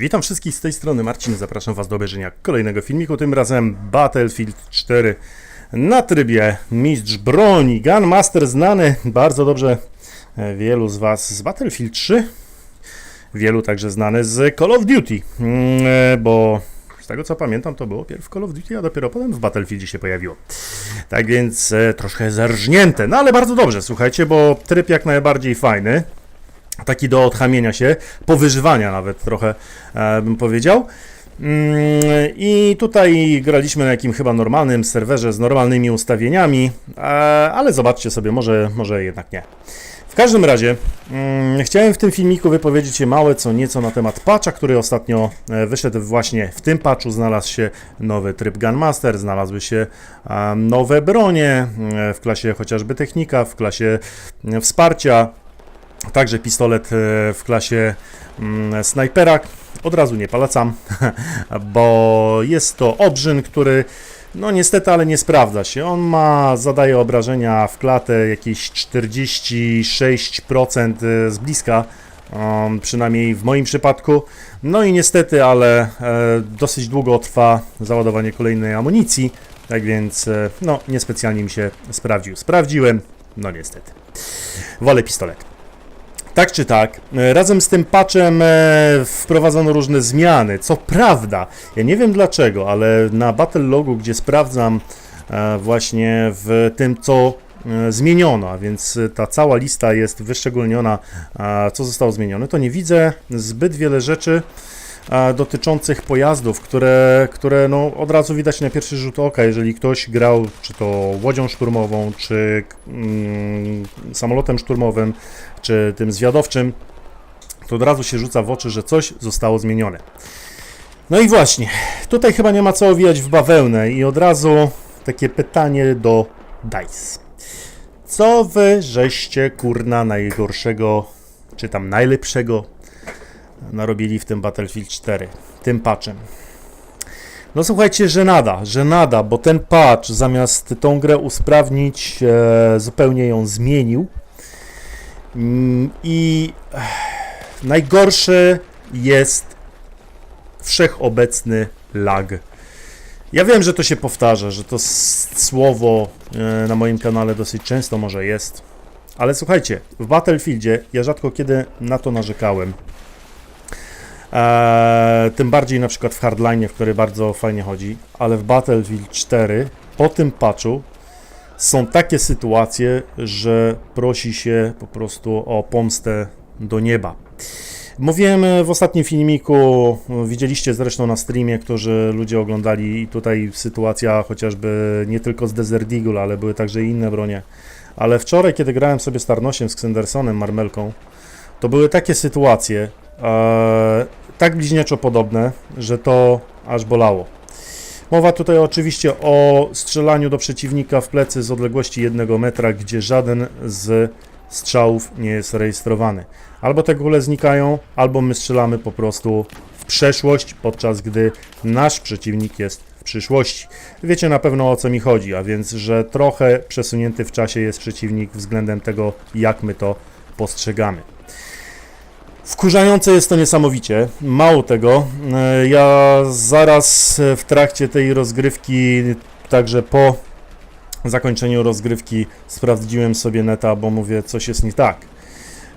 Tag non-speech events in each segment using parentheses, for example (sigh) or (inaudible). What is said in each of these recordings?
Witam wszystkich z tej strony Marcin, zapraszam Was do obejrzenia kolejnego filmiku, tym razem Battlefield 4 na trybie Mistrz Broni, Gunmaster znany bardzo dobrze e, wielu z Was z Battlefield 3, wielu także znany z Call of Duty, Mm, e, bo z tego co pamiętam to było pierw Call of Duty, a dopiero potem w Battlefieldzie się pojawiło. Tak więc e, troszkę zarżnięte, no ale bardzo dobrze, słuchajcie, bo tryb jak najbardziej fajny taki do odchamienia się, powyżywania nawet trochę e, bym powiedział. Mm, I tutaj graliśmy na jakim chyba normalnym serwerze z normalnymi ustawieniami, e, ale zobaczcie sobie, może, może jednak nie. W każdym razie mm, chciałem w tym filmiku wypowiedzieć się małe co nieco na temat patcha, który ostatnio e, wyszedł właśnie w tym patchu. Znalazł się nowy tryb Gunmaster, znalazły się nowe bronie w klasie chociażby technika, w klasie wsparcia, Także pistolet e, w klasie mm, snajpera. Od razu nie polecam, (laughs) bo jest to obrzyn, który no niestety, ale nie sprawdza się. On ma, zadaje obrażenia w klatę jakieś 46% z bliska, um, przynajmniej w moim przypadku. No i niestety, ale e, dosyć długo trwa załadowanie kolejnej amunicji, tak więc e, no niespecjalnie mi się sprawdził. Sprawdziłem, no niestety. Wolę pistolet. Tak czy tak, e, razem z tym patchem e, wprowadzono różne zmiany. Co prawda, ja nie wiem dlaczego, ale na Battle Logu, gdzie sprawdzam e, właśnie w tym, co e, zmieniono, a więc ta cała lista jest wyszczególniona, co zostało zmienione, to nie widzę zbyt wiele rzeczy dotyczących pojazdów, które, które no, od razu widać na pierwszy rzut oka, jeżeli ktoś grał czy to łodzią szturmową, czy mm, samolotem szturmowym, czy tym zwiadowczym, to od razu się rzuca w oczy, że coś zostało zmienione. No i właśnie, tutaj chyba nie ma co owijać w bawełnę i od razu takie pytanie do DICE. Co wy żeście kurna najgorszego, czy tam najlepszego narobili w tym Battlefield 4, tym patchem? No słuchajcie, żenada, żenada, bo ten patch zamiast tą grę usprawnić, e, zupełnie ją zmienił. Mm, I eh, najgorszy jest wszechobecny lag. Ja wiem, że to się powtarza, że to słowo e, na moim kanale dosyć często może jest, ale słuchajcie, w Battlefieldzie ja rzadko kiedy na to narzekałem. Eee, tym bardziej na przykład w Hardline, w który bardzo fajnie chodzi, ale w Battlefield 4 po tym patchu są takie sytuacje, że prosi się po prostu o pomstę do nieba. Mówiłem e, w ostatnim filmiku, widzieliście zresztą na streamie, którzy ludzie oglądali i tutaj sytuacja chociażby nie tylko z Desert Eagle, ale były także inne bronie. Ale wczoraj, kiedy grałem sobie z Tarnosiem, z Xendersonem, Marmelką, to były takie sytuacje, e, tak bliźniaczo podobne, że to aż bolało. Mowa tutaj oczywiście o strzelaniu do przeciwnika w plecy z odległości 1 metra, gdzie żaden z strzałów nie jest rejestrowany. Albo te kule znikają, albo my strzelamy po prostu w przeszłość, podczas gdy nasz przeciwnik jest w przyszłości. Wiecie na pewno o co mi chodzi, a więc, że trochę przesunięty w czasie jest przeciwnik względem tego, jak my to postrzegamy. Wkurzające jest to niesamowicie. Mało tego, e, ja zaraz w trakcie tej rozgrywki, także po zakończeniu rozgrywki, sprawdziłem sobie neta, bo mówię, coś jest nie tak.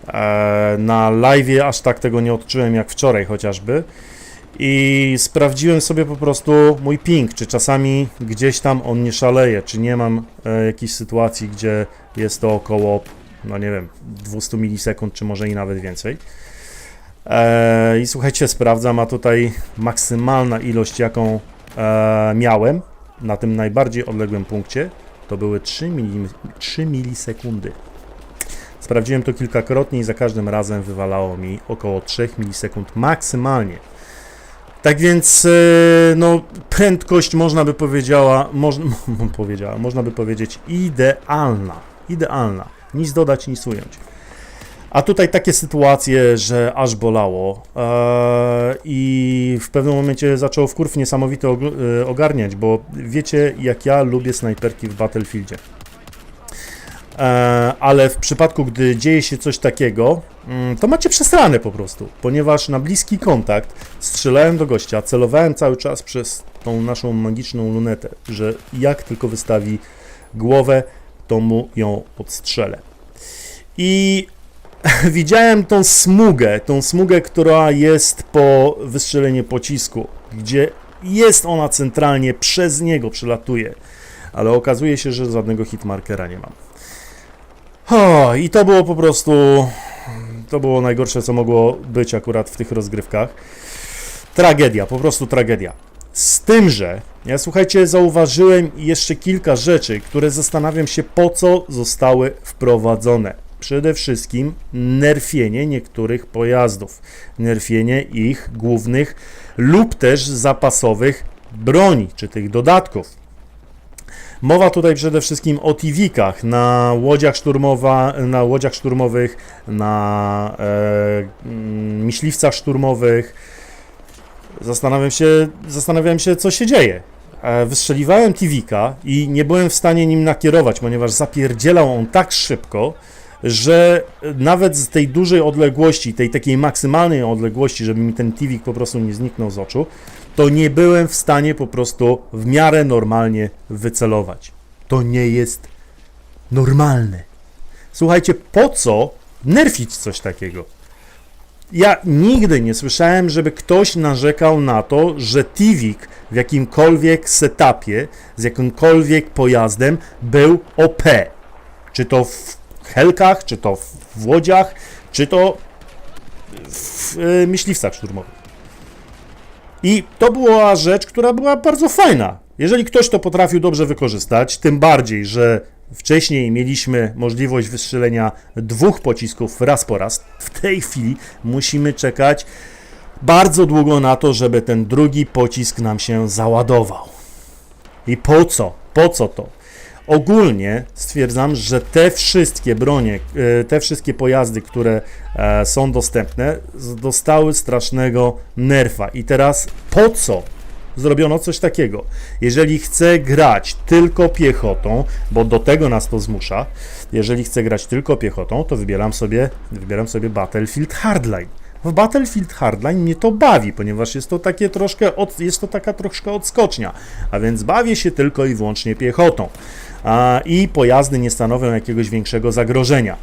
E, Na live aż tak tego nie odczułem jak wczoraj chociażby. I sprawdziłem sobie po prostu mój ping, czy czasami gdzieś tam on nie szaleje, czy nie mam e, jakiejś sytuacji, gdzie jest to około, no nie wiem, 200 milisekund, czy może i nawet więcej. E, I słuchajcie, sprawdzam, a tutaj maksymalna ilość, jaką e, miałem na tym najbardziej odległym punkcie, to były 3, mili, 3 milisekundy. Sprawdziłem to kilkakrotnie i za każdym razem wywalało mi około 3 milisekund maksymalnie. Tak więc, e, no, prędkość można by powiedziała, można, (laughs) powiedziała, można by powiedzieć idealna, idealna. Nic dodać, nic ująć. A tutaj takie sytuacje, że aż bolało eee, i w pewnym momencie zaczął wkurw niesamowity og- e, ogarniać, bo wiecie jak ja lubię snajperki w Battlefieldzie. e, ale w przypadku, gdy dzieje się coś takiego, mm, to macie przesrane po prostu, ponieważ na bliski kontakt strzelałem do gościa, celowałem cały czas przez tą naszą magiczną lunetę, że jak tylko wystawi głowę, to mu ją odstrzelę. I (laughs) widziałem tą smugę, tą smugę, która jest po wystrzeleniu pocisku, gdzie jest ona centralnie, przez niego przelatuje, ale okazuje się, że żadnego hitmarkera nie mam. O, I to było po prostu, to było najgorsze, co mogło być akurat w tych rozgrywkach. Tragedia, po prostu tragedia. Z tym, że ja słuchajcie, zauważyłem jeszcze kilka rzeczy, które zastanawiam się, po co zostały wprowadzone. Przede wszystkim nerfienie niektórych pojazdów, nerfienie ich głównych lub też zapasowych broni, czy tych dodatków. Mowa tutaj przede wszystkim o TV-kach na łodziach, szturmowa, na łodziach szturmowych, na e, mm, myśliwcach szturmowych. Zastanawiam się, zastanawiałem się, co się dzieje. E, Wystrzeliwałem TV-ka i nie byłem w stanie nim nakierować, ponieważ zapierdzielał on tak szybko, że nawet z tej dużej odległości, tej takiej maksymalnej odległości, żeby mi ten TV po prostu nie zniknął z oczu, to nie byłem w stanie po prostu w miarę normalnie wycelować. To nie jest normalne. Słuchajcie, po co nerfić coś takiego? Ja nigdy nie słyszałem, żeby ktoś narzekał na to, że Tivik w jakimkolwiek setupie, z jakimkolwiek pojazdem był OP. Czy to w helkach, czy to w łodziach, czy to w e, myśliwcach szturmowych. I to była rzecz, która była bardzo fajna. Jeżeli ktoś to potrafił dobrze wykorzystać, tym bardziej, że wcześniej mieliśmy możliwość wystrzelenia dwóch pocisków raz po raz, w tej chwili musimy czekać bardzo długo na to, żeby ten drugi pocisk nam się załadował. I po co? Po co to? Ogólnie stwierdzam, że te wszystkie bronie, e, te wszystkie pojazdy, które e, są dostępne, dostały strasznego nerfa. I teraz po co zrobiono coś takiego? Jeżeli chcę grać tylko piechotą, bo do tego nas to zmusza, jeżeli chcę grać tylko piechotą, to wybieram sobie, wybieram sobie Battlefield Hardline. W Battlefield Hardline mnie to bawi, ponieważ jest to takie troszkę, od, jest to taka troszkę odskocznia, a więc bawię się tylko i wyłącznie piechotą. I pojazdy nie stanowią jakiegoś większego zagrożenia.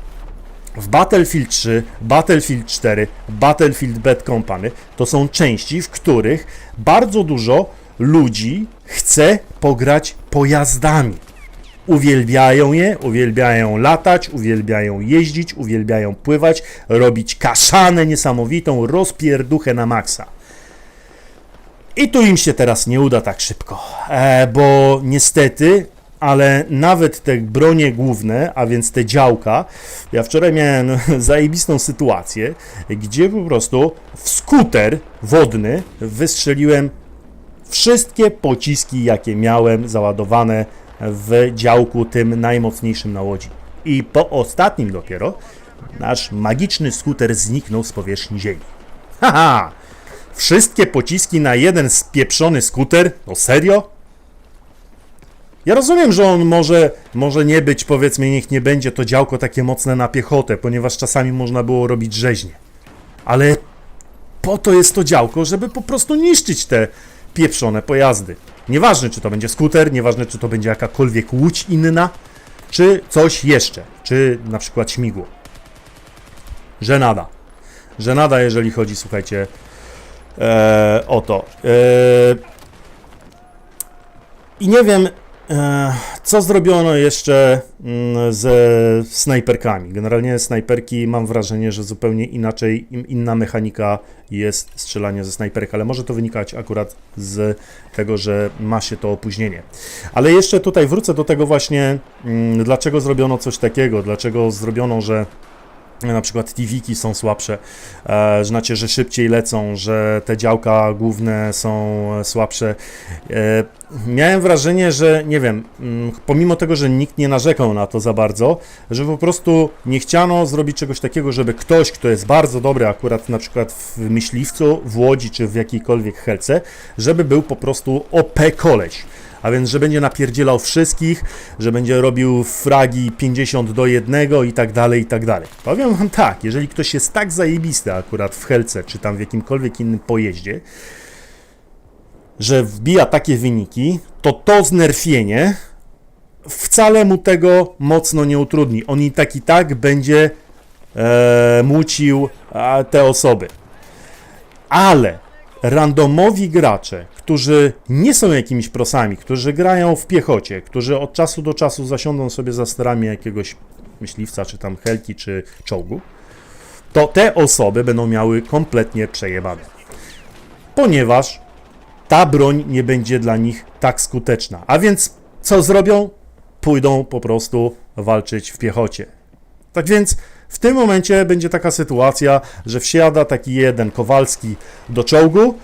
W Battlefield 3, Battlefield 4, Battlefield Bad Company to są części, w których bardzo dużo ludzi chce pograć pojazdami. Uwielbiają je, uwielbiają latać, uwielbiają jeździć, uwielbiają pływać, robić kaszanę niesamowitą, rozpierduchę na maksa. I tu im się teraz nie uda tak szybko, e, bo niestety, ale nawet te bronie główne, a więc te działka, ja wczoraj miałem (laughs) zajebistą sytuację, gdzie po prostu w skuter wodny wystrzeliłem wszystkie pociski, jakie miałem załadowane w działku tym najmocniejszym na łodzi. I po ostatnim dopiero nasz magiczny skuter zniknął z powierzchni ziemi. Haha! Wszystkie pociski na jeden spieprzony skuter? No serio? Ja rozumiem, że on może, może nie być, powiedzmy, niech nie będzie to działko takie mocne na piechotę, ponieważ czasami można było robić rzeźnie. Ale po to jest to działko, żeby po prostu niszczyć te pieprzone pojazdy. Nieważne, czy to będzie skuter, nieważne, czy to będzie jakakolwiek łódź inna, czy coś jeszcze, czy na przykład śmigło. Żenada. Żenada, jeżeli chodzi, słuchajcie, e, o to. E, I nie wiem, co zrobiono jeszcze mm, ze snajperkami. Generalnie snajperki mam wrażenie, że zupełnie inaczej, inna mechanika jest strzelanie ze snajperek, ale może to wynikać akurat z tego, że ma się to opóźnienie. Ale jeszcze tutaj wrócę do tego właśnie, mm, dlaczego zrobiono coś takiego, dlaczego zrobiono, że na przykład TV-ki są słabsze, e, znacie, że szybciej lecą, że te działka główne są e, słabsze. E, miałem wrażenie, że nie wiem, mm, pomimo tego, że nikt nie narzekał na to za bardzo, że po prostu nie chciano zrobić czegoś takiego, żeby ktoś, kto jest bardzo dobry akurat na przykład w myśliwcu, w łodzi czy w jakiejkolwiek helce, żeby był po prostu OP koleś. A więc, że będzie napierdzielał wszystkich, że będzie robił fragi 50 do 1 i tak dalej, i tak dalej. Powiem wam tak, jeżeli ktoś jest tak zajebisty akurat w Helce, czy tam w jakimkolwiek innym pojeździe, że wbija takie wyniki, to to znerfienie wcale mu tego mocno nie utrudni. On i tak i tak będzie e, mucił a, te osoby. Ale randomowi gracze, którzy nie są jakimiś prosami, którzy grają w piechocie, którzy od czasu do czasu zasiądą sobie za sterami jakiegoś myśliwca, czy tam helki, czy czołgu, to te osoby będą miały kompletnie przejebane. Ponieważ ta broń nie będzie dla nich tak skuteczna. A więc co zrobią? Pójdą po prostu walczyć w piechocie. Tak więc w tym momencie będzie taka sytuacja, że wsiada taki jeden Kowalski do czołgu.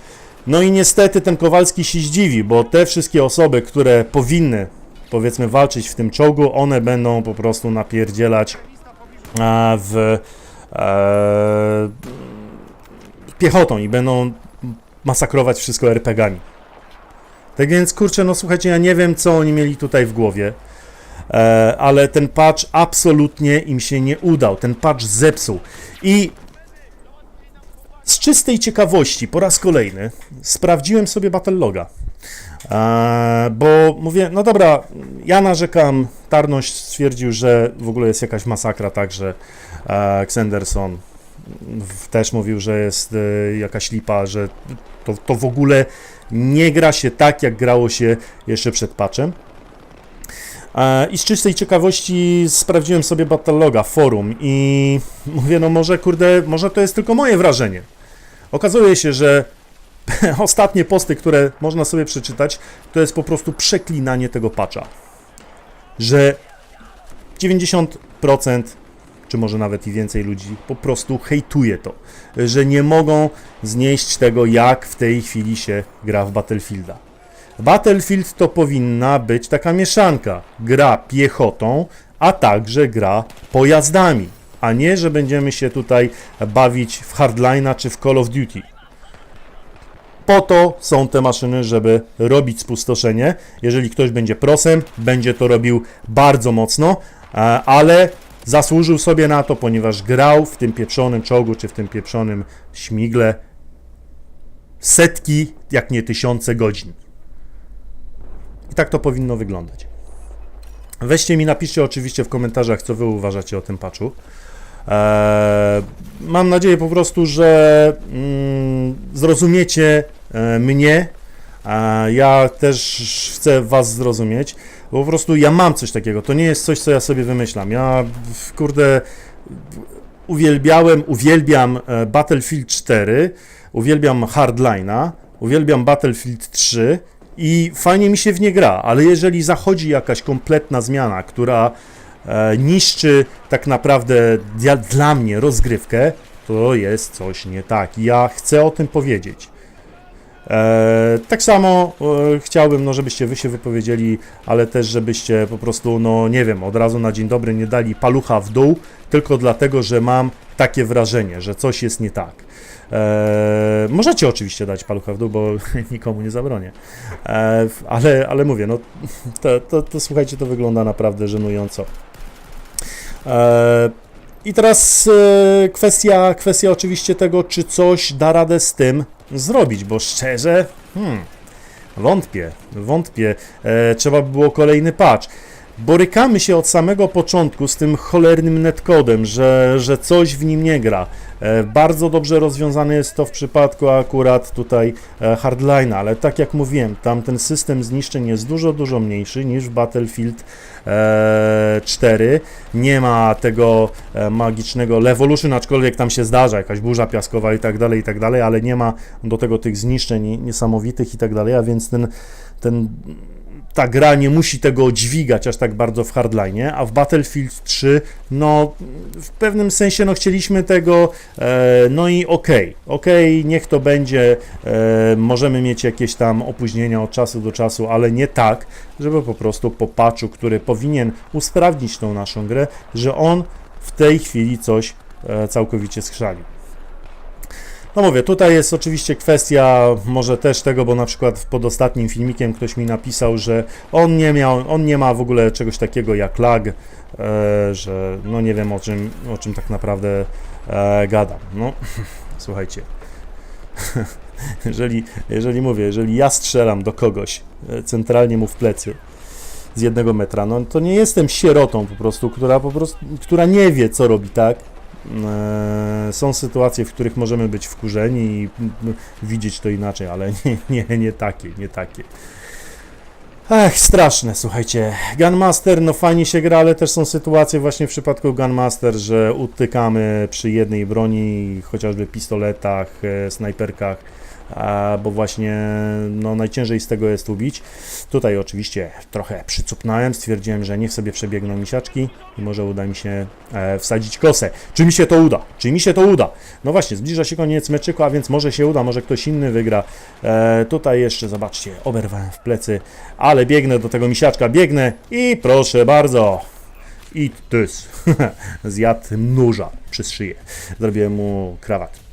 No i niestety ten Kowalski się zdziwi, bo te wszystkie osoby, które powinny powiedzmy walczyć w tym czołgu, one będą po prostu napierdzielać a, w e, piechotą i będą masakrować wszystko RPGami. Tak więc, kurczę, no słuchajcie, ja nie wiem, co oni mieli tutaj w głowie, e, ale ten patch absolutnie im się nie udał. Ten patch zepsuł. I z czystej ciekawości, po raz kolejny, sprawdziłem sobie Battleloga. E, bo mówię, no dobra, ja narzekam, Tarność stwierdził, że w ogóle jest jakaś masakra, tak, że e, Xenderson też mówił, że jest e, jakaś lipa, że to, to w ogóle nie gra się tak, jak grało się jeszcze przed patchem. E, I z czystej ciekawości sprawdziłem sobie Battleloga, forum i mówię, no może kurde, może to jest tylko moje wrażenie. Okazuje się, że (laughs) ostatnie posty, które można sobie przeczytać, to jest po prostu przeklinanie tego patcha. Że 90% czy może nawet i więcej ludzi po prostu hejtuje to, że nie mogą znieść tego, jak w tej chwili się gra w Battlefielda. Battlefield to powinna być taka mieszanka. Gra piechotą, a także gra pojazdami, a nie, że będziemy się tutaj bawić w Hardline'a czy w Call of Duty. Po to są te maszyny, żeby robić spustoszenie. Jeżeli ktoś będzie prosem, będzie to robił bardzo mocno, e, ale zasłużył sobie na to, ponieważ grał w tym pieprzonym czołgu czy w tym pieprzonym śmigle setki, jak nie tysiące godzin. Tak to powinno wyglądać. Weźcie mi, napiszcie oczywiście w komentarzach, co wy uważacie o tym patchu. Eee, mam nadzieję po prostu, że mm, zrozumiecie e, mnie. A ja też chcę was zrozumieć. Bo po prostu ja mam coś takiego. To nie jest coś, co ja sobie wymyślam. Ja, kurde, uwielbiałem, uwielbiam e, Battlefield 4, uwielbiam Hardline'a, uwielbiam Battlefield 3 i fajnie mi się w nie gra, ale jeżeli zachodzi jakaś kompletna zmiana, która e, niszczy tak naprawdę dla mnie rozgrywkę, to jest coś nie tak. Ja chcę o tym powiedzieć. E, tak samo e, chciałbym, no, żebyście wy się wypowiedzieli, ale też żebyście po prostu, no nie wiem, od razu na dzień dobry nie dali palucha w dół, tylko dlatego, że mam takie wrażenie, że coś jest nie tak. E, możecie oczywiście dać palucha w dół, bo (laughs) nikomu nie zabronię. E, ale, ale mówię, no to, to, to słuchajcie, to wygląda naprawdę żenująco. E, I teraz e, kwestia, kwestia oczywiście tego, czy coś da radę z tym zrobić, bo szczerze, hmm, wątpię, wątpię. E, trzeba by było kolejny patch. Borykamy się od samego początku z tym cholernym netcodem, że, że coś w nim nie gra. E, bardzo dobrze rozwiązane jest to w przypadku akurat tutaj e, Hardline'a, ale tak jak mówiłem, tam ten system zniszczeń jest dużo, dużo mniejszy niż w Battlefield e, 4. Nie ma tego e, magicznego Levolution, aczkolwiek tam się zdarza jakaś burza piaskowa i tak dalej, i tak dalej, ale nie ma do tego tych zniszczeń niesamowitych i tak dalej, a więc ten, ten ta gra nie musi tego dźwigać aż tak bardzo w hardline, a w Battlefield 3, no w pewnym sensie no chcieliśmy tego, e, no i okej, okej, niech to będzie, e, możemy mieć jakieś tam opóźnienia od czasu do czasu, ale nie tak, żeby po prostu po patchu, który powinien usprawnić tą naszą grę, że on w tej chwili coś e, całkowicie skrzali. No mówię, tutaj jest oczywiście kwestia może też tego, bo na przykład pod ostatnim filmikiem ktoś mi napisał, że on nie miał, on nie ma w ogóle czegoś takiego jak lag, e, że no nie wiem o czym, o czym tak naprawdę e, gadam. No, (laughs) słuchajcie. (laughs) jeżeli, jeżeli mówię, jeżeli ja strzelam do kogoś e, centralnie mu w plecy z jednego metra, no to nie jestem sierotą po prostu, która po prostu, która nie wie co robi, tak? E, Są sytuacje, w których możemy być wkurzeni i widzieć to inaczej, ale nie, nie, nie takie, nie takie. Ech, straszne, słuchajcie. Gunmaster, no fajnie się gra, ale też są sytuacje właśnie w przypadku Gunmaster, że utykamy przy jednej broni, chociażby pistoletach, e, snajperkach, bo właśnie no, najciężej z tego jest ubić. Tutaj oczywiście trochę przycupnąłem, stwierdziłem, że niech sobie przebiegną misiaczki i może uda mi się e, wsadzić kosę. Czy mi się to uda? Czy mi się to uda? No właśnie, zbliża się koniec meczyku, a więc może się uda, może ktoś inny wygra. E, tutaj jeszcze, zobaczcie, oberwałem w plecy, ale biegnę do tego misiaczka, biegnę i proszę bardzo. I tys. (laughs) Zjadł nóża przez szyję. Zrobiłem mu krawat.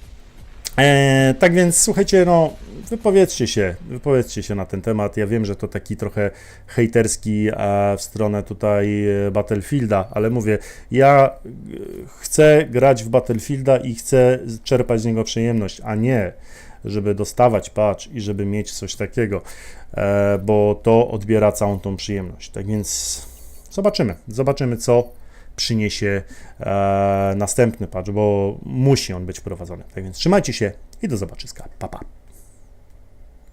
E, tak więc słuchajcie, no wypowiedzcie się, wypowiedzcie się na ten temat. Ja wiem, że to taki trochę hejterski w stronę tutaj e, Battlefielda, ale mówię, ja e, chcę grać w Battlefielda i chcę czerpać z niego przyjemność, a nie żeby dostawać patch i żeby mieć coś takiego, e, bo to odbiera całą tą przyjemność. Tak więc zobaczymy, zobaczymy co przyniesie e, następny patch, bo musi on być wprowadzony. Tak więc trzymajcie się i do zobaczyska. Pa, pa.